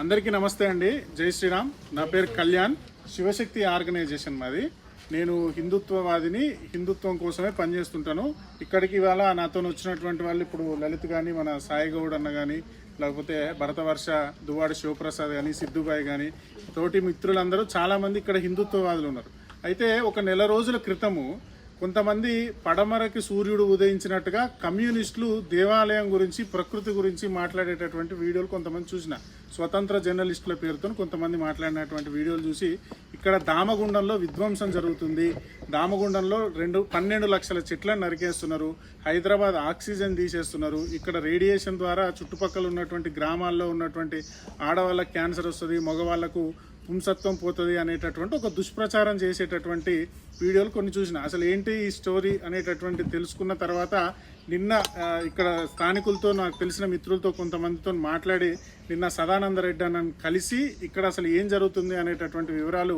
అందరికీ నమస్తే అండి. జై శ్రీరామ్. నా పేరు కళ్యాణ్. శివశక్తి ఆర్గనైజేషన్ మాది. నేను హిందుత్వవాదిని హిందుత్వం కోసమే పనిచేస్తుంటాను. ఇక్కడికి ఇవాళ నాతో వచ్చినటువంటి వాళ్ళు ఇప్పుడు లలిత్ కానీ మన సాయి గౌడ్ అన్న కానీ లేకపోతే భరతవర్ష దువాడ శివప్రసాద్ కానీ సిద్ధుబాయి కానీ తోటి మిత్రులందరూ చాలామంది ఇక్కడ హిందుత్వవాదులు ఉన్నారు. అయితే ఒక నెల రోజుల క్రితము కొంతమంది పడమరకి సూర్యుడు ఉదయించినట్టుగా కమ్యూనిస్టులు దేవాలయం గురించి ప్రకృతి గురించి మాట్లాడేటటువంటి వీడియోలు కొంతమంది చూసిన. స్వతంత్ర జర్నలిస్టుల పేరుతో కొంతమంది మాట్లాడినటువంటి వీడియోలు చూసి ఇక్కడ దామగుండంలో విధ్వంసం జరుగుతుంది. దామగుండంలో రెండు పన్నెండు లక్షల చెట్లను నరికేస్తున్నారు. హైదరాబాద్ ఆక్సిజన్ తీసేస్తున్నారు. ఇక్కడ రేడియేషన్ ద్వారా చుట్టుపక్కల ఉన్నటువంటి గ్రామాల్లో ఉన్నటువంటి ఆడవాళ్ళకి క్యాన్సర్ వస్తుంది మగవాళ్ళకు పుంసత్వం పోతుంది అనేటటువంటి ఒక దుష్ప్రచారం చేసేటటువంటి వీడియోలు కొన్ని చూసిన. అసలు ఏంటి ఈ స్టోరీ అనేటటువంటి తెలుసుకున్న తర్వాత నిన్న ఇక్కడ స్థానికులతో నాకు తెలిసిన మిత్రులతో కొంతమందితో మాట్లాడి నిన్న సదానందరెడ్డి అన్న కలిసి ఇక్కడ అసలు ఏం జరుగుతుంది అనేటటువంటి వివరాలు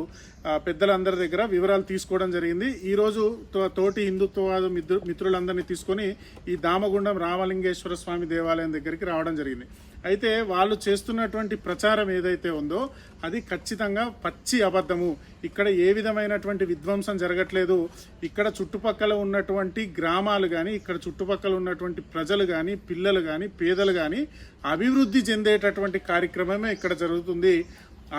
పెద్దలందరి దగ్గర వివరాలు తీసుకోవడం జరిగింది. ఈరోజు తోటి హిందుత్వవాద మిత్రు మిత్రులందరినీ తీసుకొని ఈ దామగుండం రామలింగేశ్వర స్వామి దేవాలయం దగ్గరికి రావడం జరిగింది. అయితే వాళ్ళు చేస్తున్నటువంటి ప్రచారం ఏదైతే ఉందో అది ఖచ్చితంగా పచ్చి అబద్ధము. ఇక్కడ ఏ విధమైనటువంటి విధ్వంసం జరగట్లేదు. ఇక్కడ చుట్టుపక్కల ఉన్నటువంటి గ్రామాలు కానీ ఇక్కడ చుట్టుపక్కల ఉన్నటువంటి ప్రజలు కానీ పిల్లలు కానీ పేదలు కానీ అభివృద్ధి చెందేటటువంటి కార్యక్రమమే ఇక్కడ జరుగుతుంది.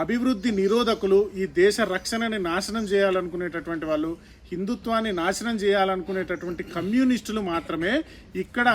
అభివృద్ధి నిరోధకులు ఈ దేశ రక్షణని నాశనం చేయాలనుకునేటటువంటి వాళ్ళు హిందుత్వాన్ని నాశనం చేయాలనుకునేటటువంటి కమ్యూనిస్టులు మాత్రమే ఇక్కడ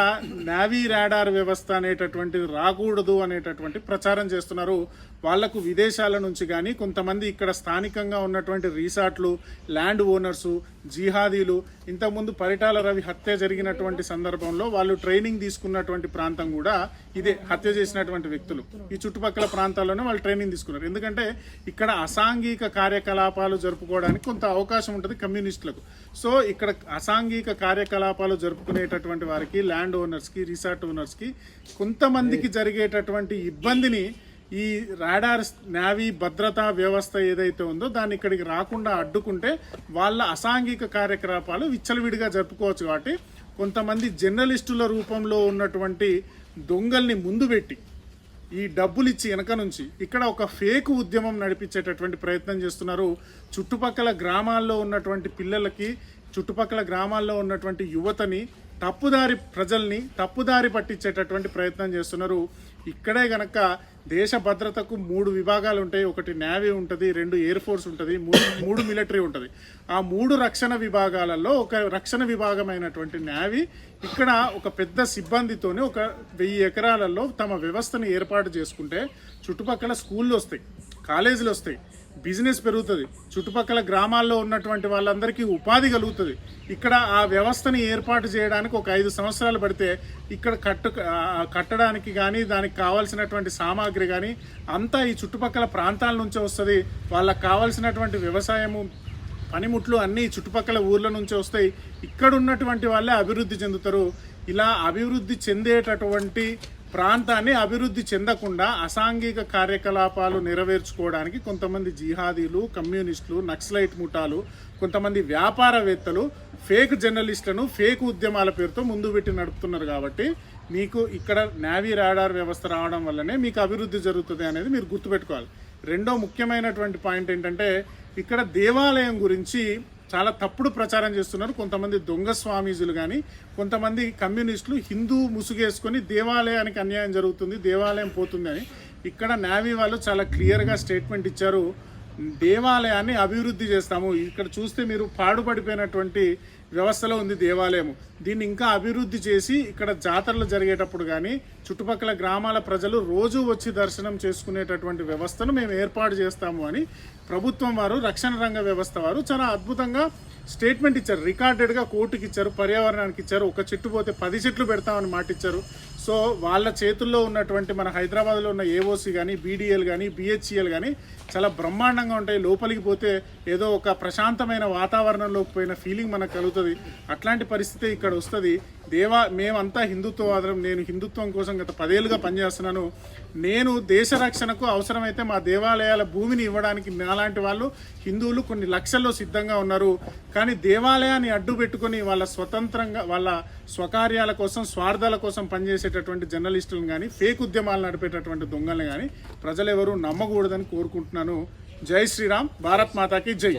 నావీ రాడార్ వ్యవస్థ అనేటటువంటిది రాకూడదు అనేటటువంటి ప్రచారం చేస్తున్నారు. వాళ్ళకు విదేశాల నుంచి కానీ కొంతమంది ఇక్కడ స్థానికంగా ఉన్నటువంటి రీసార్ట్లు ల్యాండ్ ఓనర్సు జిహాదీలు ఇంతకుముందు పరిటాల రవి హత్య జరిగినటువంటి సందర్భంలో వాళ్ళు ట్రైనింగ్ తీసుకున్నటువంటి ప్రాంతం కూడా ఇదే హత్య చేసినటువంటి వ్యక్తులు. ఈ చుట్టుపక్కల ప్రాంతాల్లోనే వాళ్ళు ట్రైనింగ్ తీసుకున్నారు. ఎందుకంటే ఇక్కడ అసాంఘిక కార్యకలాపాలు జరుపుకోవడానికి కొంత అవకాశం ఉంటుంది కమ్యూనిస్టులకు. సో ఇక్కడ అసాంఘిక కార్యకలాపాలు జరుపుకునేటటువంటి వారికి ల్యాండ్ ఓనర్స్కి రిసార్ట్ ఓనర్స్కి కొంతమందికి జరిగేటటువంటి ఇబ్బందిని ఈ రాడార్ నావీ భద్రతా వ్యవస్థ ఏదైతే ఉందో దాన్ని ఇక్కడికి రాకుండా అడ్డుకుంటే వాళ్ళ అసాంఘిక కార్యకలాపాలు విచ్చలవిడిగా జరుపుకోవచ్చు కాబట్టి కొంతమంది జర్నలిస్టుల రూపంలో ఉన్నటువంటి దొంగల్ని ముందు పెట్టి ఈ డబ్బులు ఇచ్చి వెనక నుంచి ఇక్కడ ఒక ఫేక్ ఉద్యమం నడిపించేటటువంటి ప్రయత్నం చేస్తున్నారు. చుట్టుపక్కల గ్రామాల్లో ఉన్నటువంటి పిల్లలకి చుట్టుపక్కల గ్రామాల్లో ఉన్నటువంటి యువతని తప్పుదారి ప్రజల్ని తప్పుదారి పట్టించేటటువంటి ప్రయత్నం చేస్తున్నారు. ఇక్కడే గనక దేశ భద్రతకు మూడు విభాగాలు ఉంటాయి. ఒకటి నేవీ ఉంటుంది రెండు ఎయిర్ ఫోర్స్ ఉంటుంది మూడు మూడు మిలిటరీ ఉంటుంది. ఆ మూడు రక్షణ విభాగాలలో ఒక రక్షణ విభాగమైనటువంటి నేవీ ఇక్కడ ఒక పెద్ద సిబ్బందితోని ఒక వెయ్యి ఎకరాలలో తమ వ్యవస్థను ఏర్పాటు చేసుకుంటే చుట్టుపక్కల స్కూళ్ళు వస్తాయి కాలేజీలు వస్తాయి. బిజినెస్ పెరుగుతుంది. చుట్టుపక్కల గ్రామాల్లో ఉన్నటువంటి వాళ్ళందరికీ ఉపాధి కలుగుతుంది. ఇక్కడ ఆ వ్యవస్థని ఏర్పాటు చేయడానికి ఒక ఐదు సంవత్సరాలు పడితే ఇక్కడ కట్టు కట్టడానికి కానీ దానికి కావాల్సినటువంటి సామాగ్రి కానీ అంతా ఈ చుట్టుపక్కల ప్రాంతాల నుంచే వస్తుంది. వాళ్ళకి కావాల్సినటువంటి వ్యవసాయము పనిముట్లు అన్నీ చుట్టుపక్కల ఊర్ల నుంచి వస్తాయి. ఇక్కడ ఉన్నటువంటి వాళ్ళే అభివృద్ధి చెందుతారు. ఇలా అభివృద్ధి చెందేటటువంటి ప్రాంతాన్ని అభివృద్ధి చెందకుండా అసాంఘిక కార్యకలాపాలు నెరవేర్చుకోవడానికి కొంతమంది జిహాదీలు కమ్యూనిస్టులు నక్సలైట్ ముఠాలు కొంతమంది వ్యాపారవేత్తలు ఫేక్ జర్నలిస్టులను ఫేక్ ఉద్యమాల పేరుతో ముందు పెట్టి నడుపుతున్నారు కాబట్టి మీకు ఇక్కడ నావీ రాడార్ వ్యవస్థ రావడం వల్లనే మీకు అభివృద్ధి జరుగుతుంది అనేది మీరు గుర్తుపెట్టుకోవాలి. రెండో ముఖ్యమైనటువంటి పాయింట్ ఏంటంటే ఇక్కడ దేవాలయం గురించి చాలా తప్పుడు ప్రచారం చేస్తున్నారు. కొంతమంది దొంగ స్వామీజులు కానీ కొంతమంది కమ్యూనిస్టులు హిందూ ముసుగేసుకొని దేవాలయానికి అన్యాయం జరుగుతుంది దేవాలయం పోతుంది అని. ఇక్కడ నావీ వాళ్ళు చాలా క్లియర్గా స్టేట్మెంట్ ఇచ్చారు. దేవాలయాన్ని అభివృద్ధి చేస్తాము. ఇక్కడ చూస్తే మీరు పాడుపడిపోయినటువంటి వ్యవస్థలో ఉంది దేవాలయము. దీన్ని ఇంకా అభివృద్ధి చేసి ఇక్కడ జాతరలు జరిగేటప్పుడు కానీ చుట్టుపక్కల గ్రామాల ప్రజలు రోజు వచ్చి దర్శనం చేసుకునేటటువంటి వ్యవస్థను మేము ఏర్పాటు చేస్తాము అని ప్రభుత్వం వారు రక్షణ రంగ వ్యవస్థ వారు చాలా అద్భుతంగా స్టేట్మెంట్ ఇచ్చారు. రికార్డెడ్గా కోర్టుకి ఇచ్చారు పర్యావరణానికి ఇచ్చారు ఒక చెట్టు పోతే పది చెట్లు పెడతామని మాట ఇచ్చారు. సో వాళ్ళ చేతుల్లో ఉన్నటువంటి మన హైదరాబాద్లో ఉన్న ఏఓసి కానీ బీడీఎల్ కానీ బిహెచ్ఈఎల్ కానీ చాలా బ్రహ్మాండంగా ఉంటాయి. లోపలికి పోతే ఏదో ఒక ప్రశాంతమైన వాతావరణంలోకి పోయిన ఫీలింగ్ మనకు కలుగుతుంది. అట్లాంటి పరిస్థితి ఇక్కడ వస్తుంది. దేవా మేమంతా హిందుత్వవాదం నేను హిందుత్వం కోసం గత పదేళ్ళుగా పనిచేస్తున్నాను. నేను దేశ రక్షణకు అవసరమైతే మా దేవాలయాల భూమిని ఇవ్వడానికి నాలాంటి వాళ్ళు హిందువులు కొన్ని లక్షల్లో సిద్ధంగా ఉన్నారు. కానీ దేవాలయాన్ని అడ్డు పెట్టుకొని వాళ్ళ స్వతంత్రంగా వాళ్ళ స్వకార్యాల కోసం స్వార్థాల కోసం పనిచేసేటటువంటి జర్నలిస్టులను కానీ ఫేక్ ఉద్యమాలు నడిపేటటువంటి దొంగలను కానీ ప్రజలు ఎవరూ నమ్మకూడదని కోరుకుంటున్నాను. జై శ్రీరామ్. భారత్ మాతాకి జై.